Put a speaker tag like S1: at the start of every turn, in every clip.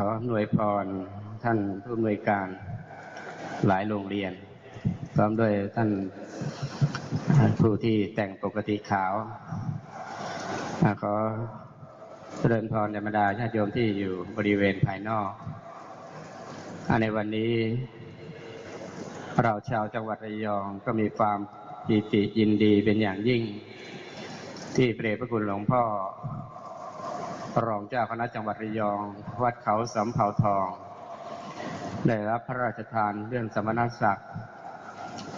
S1: ขอหน่วยพรท่านผู้อำนวยการหลายโรงเรียน พร้อมด้วยท่านผู้ที่แต่งปกติขาว ขอเจริญพรธรรมดาญาติโยมที่อยู่บริเวณภายนอกอในวันนี้ เราชาวจังหวัดระยองก็มีความปีติยินดีเป็นอย่างยิ่ง ที่พระเดชพระคุณหลวงพ่อ รองเจ้าคณะจังหวัดระยอง วัดเขาสำเภาทอง ได้รับพระราชทานเรื่องสมณศักดิ์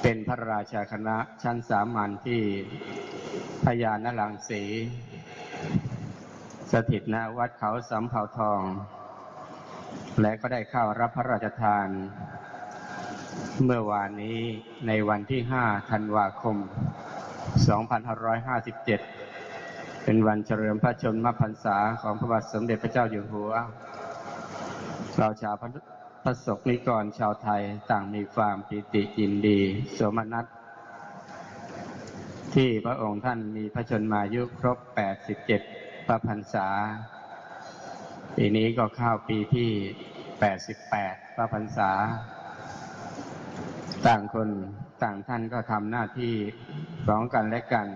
S1: เป็นพระราชาคณะชั้นสามัญที่พญานลังสี สถิตณวัดเขาสำเภาทอง และก็ได้เข้ารับพระราชทาน เมื่อวานนี้ในวันที่ 5 ธันวาคม 2557 เป็นวันเฉลิมพระชนมพรรษาของพระบาทสมเด็จพระเจ้าอยู่หัว เราชาวพระศกนิกรชาวไทยต่างมีความปิติยินดีสมนัสที่พระองค์ท่านมีพระชนมายุครบ 87 พระพรรษา ปีนี้ก็เข้าปีที่ 88 พระพรรษา ต่างคนต่างท่านก็ทำหน้าที่ของกันและกัน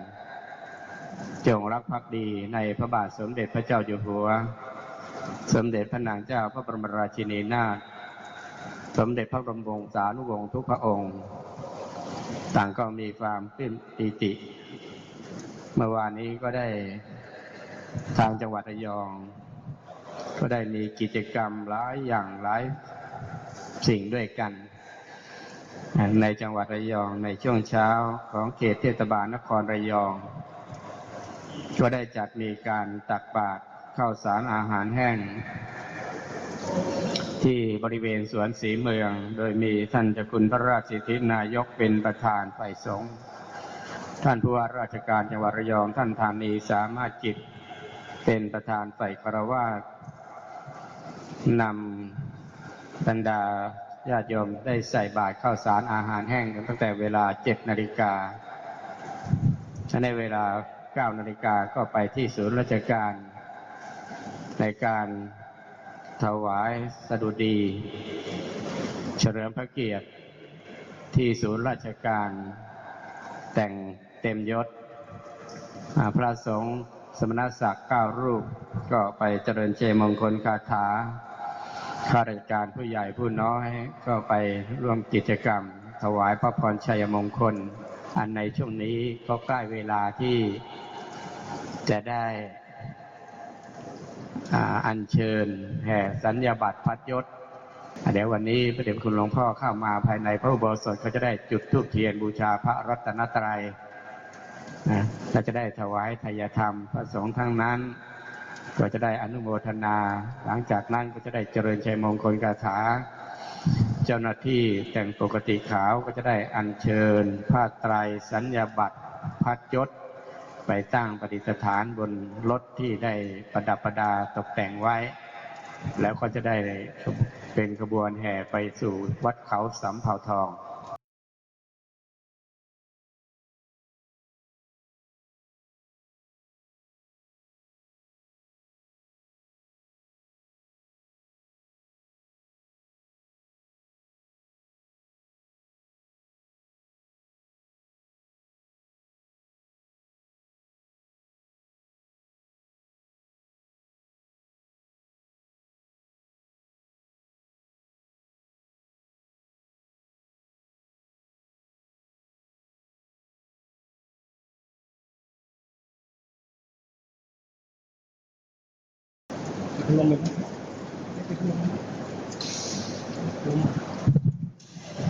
S1: จงรักภักดีในพระบาทสมเด็จพระเจ้าอยู่หัว สมเด็จพระนางเจ้าพระบรมราชินีนาถ สมเด็จพระบรมวงศานุวงศ์ทุกพระองค์ ต่างก็มีความปลื้มปีติ เมื่อวานนี้ก็ได้ทางจังหวัดระยอง ก็ได้มีกิจกรรมหลายอย่างหลายสิ่งด้วยกัน ในจังหวัดระยองในช่วงเช้าของเขตเทศบาลนครระยอง ก็ได้จัดมีการตักบาตรข้าวสารอาหารแห้ง ที่บริเวณสวนสีเมือง โดยมีท่านเจ้าคุณพระราชสิทธินายกเป็นประธานฝ่ายสงฆ์ท่านผู้ว่าราชการจังหวัดระยองท่านธานีสามารถจิตเป็นประธานฝ่ายคารวะนำบรรดาญาติโยมได้ใส่บาตรข้าวสารอาหารแห้งตั้งแต่เวลาเจ็ดนาฬิกาในเวลา เก้านาฬิกาก็ไปที่ศูนย์ราชการ ในการถวายสดุดี เฉลิมพระเกียรติที่ศูนย์ราชการแต่งเต็มยศ พระสงฆ์สมณศักดิ์เก้ารูป ก็ไปเจริญเจมงคลคาถาข้าราชการผู้ใหญ่ผู้น้อยก็ไปร่วมกิจกรรม ถวายพระพรชัยมงคล อันในช่วงนี้ก็ใกล้เวลาที่ จะได้อัญเชิญแห่สัญญาบัตรพัดยศเดี๋ยววันนี้พระเดชคุณหลวงพ่อเข้ามาภายในพระอุโบสถก็จะได้จุดธูปเทียนบูชาพระรัตนตรัยนะและจะได้ถวายทายธรรมพระสงฆ์ทั้งนั้น ก็จะได้อนุโมทนา หลังจากนั้นก็จะได้เจริญชัยมงคลคาถา เจ้าหน้าที่แต่งปกติขาวก็จะได้อัญเชิญผ้าไตรสัญญาบัตรพัดยศ ไปตั้งปฏิสถานบนรถที่ได้ประดับประดาตกแต่งไว้ แล้วก็จะได้เป็นขบวนแห่ไปสู่วัดเขาสำเภาทอง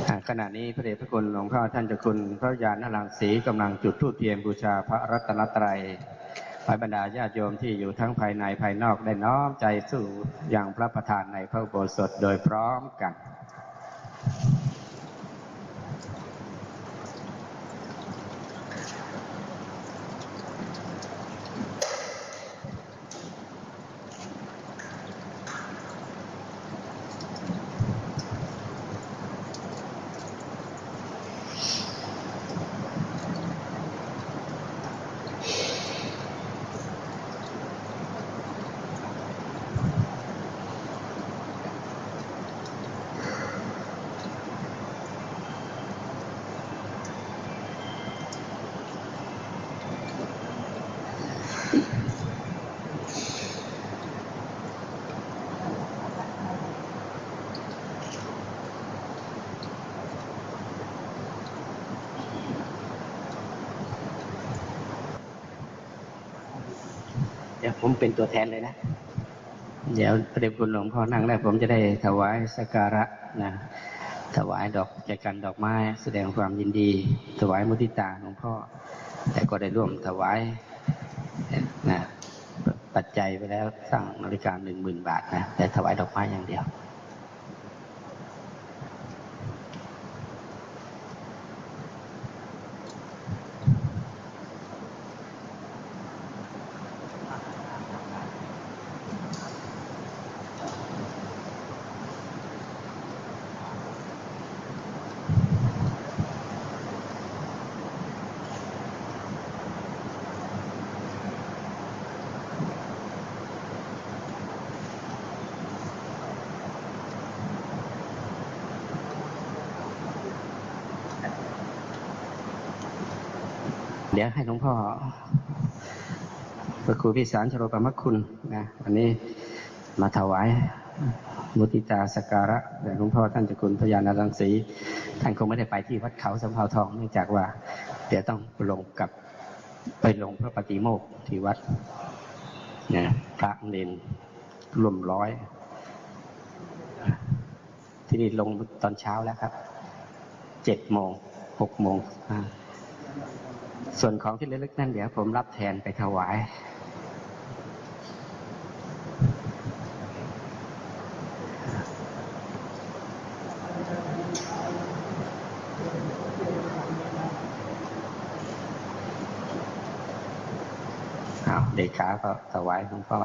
S1: อ่าขณะนี้พระเดชพระคุณหลวงพ่อท่านเจ้าคุณพระยานลังสีกำลังจุดธูปเทียนบูชาพระรัตนตรัยขอให้บรรดาญาติโยมที่อยู่ทั้งภายในภายนอกได้น้อมใจสู่อย่างพระประธานในพระโบสถโดยพร้อมกัน ผมเป็นตัวแทนเลยนะ เดี๋ยวพระเดชคุณหลวงพ่อนั่งแล้วผมจะได้ถวายสักการะนะถวายดอกแจกันดอกไม้ แสดงความยินดี ถวายมุทิตาหลวงพ่อ แต่ก็ได้ร่วมถวายนะปัจจัยไปแล้วสร้างนาฬิกาหนึ่งหมื่นบาทนะแต่ถวายดอกไม้อย่างเดียว เดี๋ยวให้หลวงพ่อพระครูพิสารชโรปมคุณนะวันนี้มาถวายมุติตาสการะแด่หลวงพ่อท่านจ้าคุณพญานารังสีท่านคงไม่ได้ไปที่วัดเขาสำเภาทองเนื่องจากว่า เดี๋ยวต้องลงกับไปลงพระปฏิโมกข์ที่วัดเนี่ยพระเนนรวมร้อย ที่นี่ลงตอนเช้าแล้วครับ เจ็ดโมงหกโมง ส่วนของที่เล็กๆนั่นเดี๋ยวผมรับแทนไปถวายเด็กขาก็ถวายหลวงพ่อ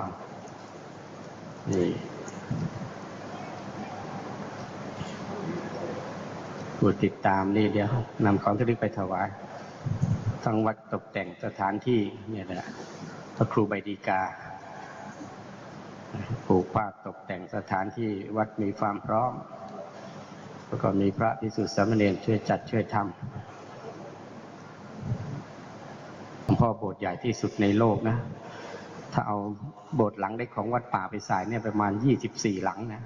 S1: นี่ผู้ติดตามนี่เดี๋ยวนำของที่ระลึกไปถวาย ทั้งวัดตกแต่งสถานที่เนี่ยแหละพระครูใบดีกาปลูกผ้าตกแต่งสถานที่วัดมีความพร้อม แล้วก็มีพระพิสุทธิสามเณรช่วยจัดช่วยทำหลวงพ่อโบสถ์ใหญ่ที่สุดในโลกนะ ถ้าเอาโบสถ์หลังเล็กของวัดป่าไปใส่เนี่ยประมาณยี่สิบสี่หลังนะ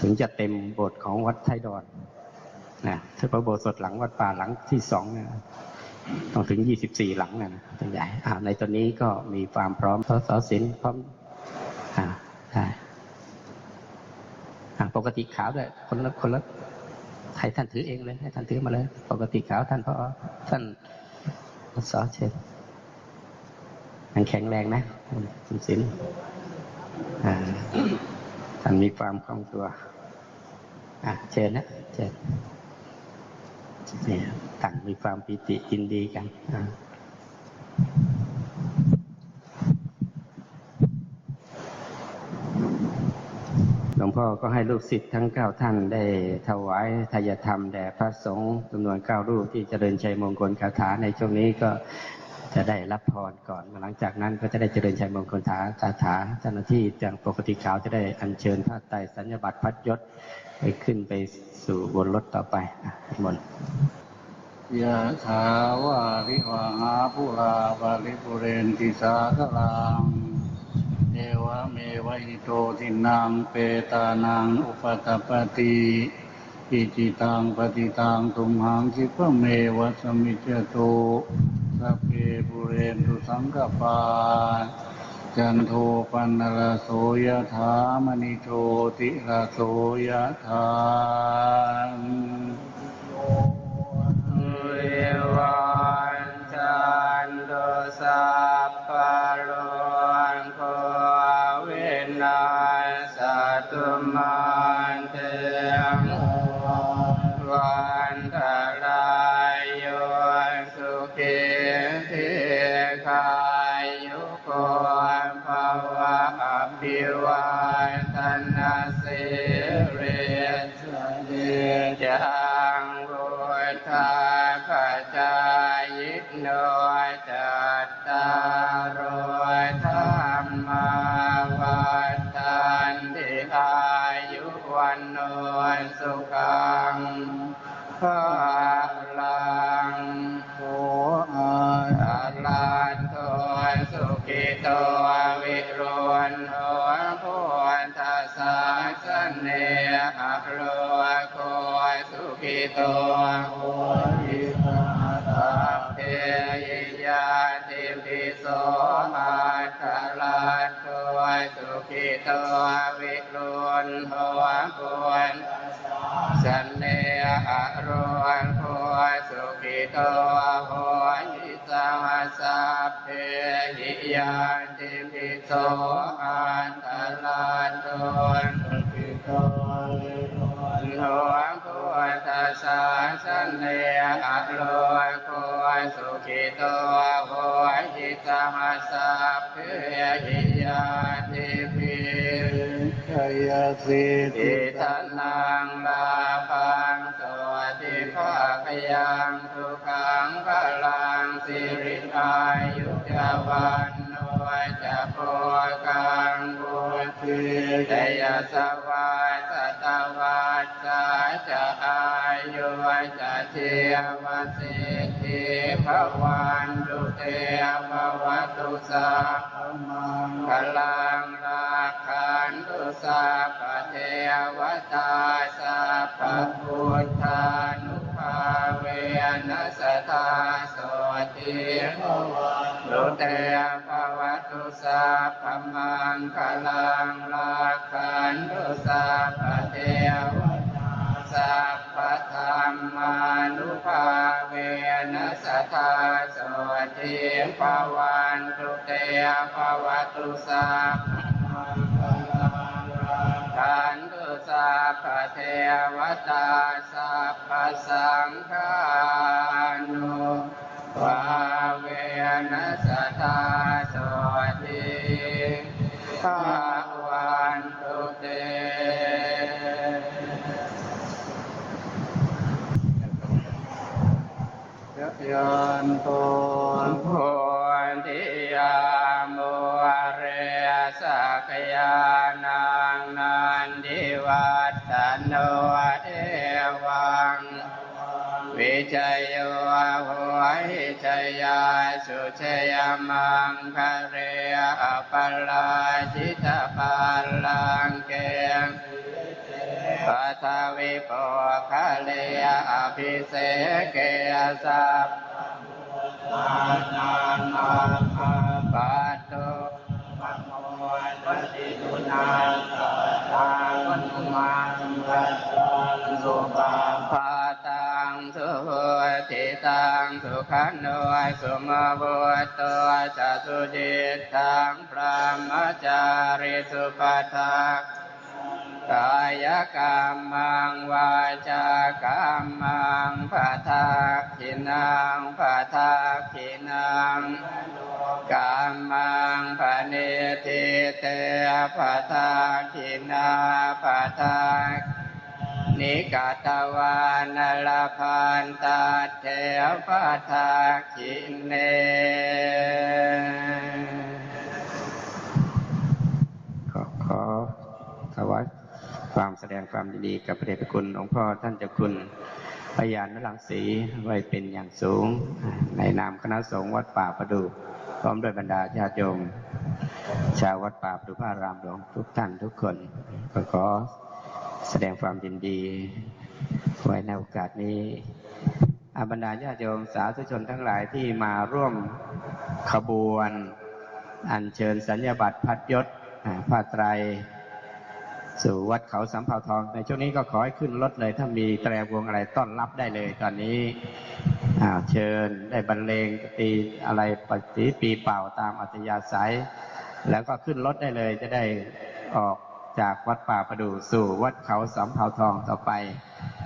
S1: ถึงจะเต็มโบสถ์ของวัดไทยดอนนะถ้าพระโบสถ์สดหลังวัดป่าหลังที่สองเนี่ย ต้องถึงยี่สิบสี่หลังนะตัวใหญ่ในตัวนี้ก็มีความพร้อมสสสินพร้อมอ่าใช่ปกติขาวด้วยคนละคนละให้ท่านถือเองเลยให้ท่านถือมาเลย ปกติขาวท่านพอท่านสเชิญมันแข็งแรงนะคุณสินท่านมีความคล่องตัวอะเชิญนะเชิญ ต่างมีความปิติยินดีกันหลวงพ่อก็ให้ลูกศิษย์ทั้งเก้าท่านได้ถวายทายธรรมแด่พระสงฆ์จำนวนเก้ารูปที่เจริญชัยมงคลคาถาในช่วงนี้ก็ จะได้รับพรก่อน หลังจากนั้นก็จะได้เจริญชัยมงคลคาถาเจ้าหน้าที่จากปกติขาวจะได้อัญเชิญพระไตรสัญญบัตรพัดยศไปขึ้นไปสู่บนรถต่อไปอะบน
S2: ยะถาวาริวหาภูราบาลิปุเรนติสาคลังเอวะเมวะอิโตทินังเปตานังอุปตปปติอิจิตังปฏิตังตุมหังคิปะเมวะสมิจโต พเพปุเรนตุสังกปา จันโทปันนรโสยธามณิโชติระโสยธา
S1: เอวันจันโทสา วันโนสุขังภาลัง
S2: โออา
S1: อาลันโตสุขิโตวิรุณโหพุทธัสสะสะเนอะโลโกสุขิโตโห
S3: รุณหัวปวนสันเลอรวนหัวสุขิตัวหัวหิสหัสสะเพหิยานติปิโสอันตลาดวนปิโตวิรุณหัวหัวทัสสะสันเลอรวนหัวสุขิตัวหัวหิสหัสสะเพหิยาน
S2: ชยสิ
S3: อิทันนังลาภังสวัสดิภาคยังทุกขังพลังสิริอายุจวันโนจะโพกังบุตรีเตยสวาสตวัสสะจะอายุจะเทียวสิทิภวันตุเตภวตุสัพพมังคลา สัพพเทวตาสัพพุทธานุภาเวนัสตาโสติภวันตุเตภวตุสัพพมังคลังราคันตุสัพพเทวตาสัพพธรรมานุภาเวนัสตาโสติภวันตุเตภวตุสัพ อันตุสัพพเทวตาสัพพสังฆานุภาเวนัสตาโสติภวั
S2: ยา
S3: สุเชยมังคะเรอปลาจิตาปัลลังเกงปัทวิปคะเลอภิเสเกสัพมานานาปัตโตปัตโมปัสสิตุนาตาวันุมาวัสสุปาปาตังสุติตังสุขันโน สุมาบุตโตจะสุจิตตังพระมจาริสุปัฏฐากายกรรมังวาจากรรมังปะทาขินังปะทาขินังกรรมังปะเนติเตปะทาขินาปะทา นิกาตวานลพันตาเทปะทาขิเนขอขอถวายความแสดงความดีกับพระเดชพระคุณองค์พ่อท่านเจ้าคุณพยานนรังสีไว้เป็นอย่างสูง ในนามคณะสงฆ์วัดป่าประดูพร้อมด้วยบรรดาญาติโยมชาววัดป่าประดูพระรามหลวงทุกท่านทุกคนขอ แสดงความยินดี ไว้ในโอกาสนี้อาบรรดาญาโยมสาธุชนทั้งหลายที่มาร่วมขบวน อัญเชิญสัญญาบัตรพัดยศผ้าไตร สู่วัดเขาสำเภาทอง ในช่วงนี้ก็ขอให้ขึ้นรถเลย ถ้ามีแตรวงอะไรต้อนรับได้เลยตอนนี้เชิญได้บรรเลงตีอะไรปฏิปีเป่าตามอัธยาศัย แล้วก็ขึ้นรถได้เลยจะได้ออก จากวัดป่าประดูสู่วัดเขาสำเภาทองต่อไป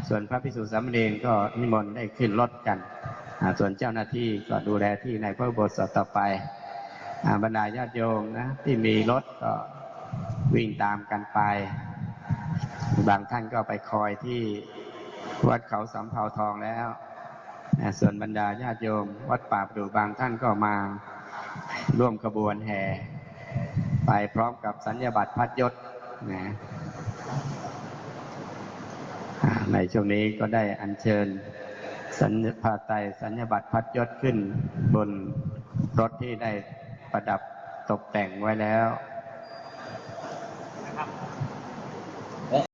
S3: ส่วนพระภิกษุสามเณรก็นิมนต์ได้ขึ้นรถกัน ส่วนเจ้าหน้าที่ก็ดูแลที่ในพระโบสถต่อไปบรรดาญาติโยมนะที่มีรถก็วิ่งตามกันไป บางท่านก็ไปคอยที่วัดเขาสำเภาทองแล้วส่วนบรรดาญาติโยม วัดป่าประดูบางท่านก็มาร่วมขบวนแห่ ไปพร้อมกับสัญญาบัตรพัดยศ นะในช่วงนี้ก็ได้อัญเชิญ สัญญาไตรสัญญบัตรพัดยศขึ้นบนรถที่ได้ประดับตกแต่งไว้แล้ว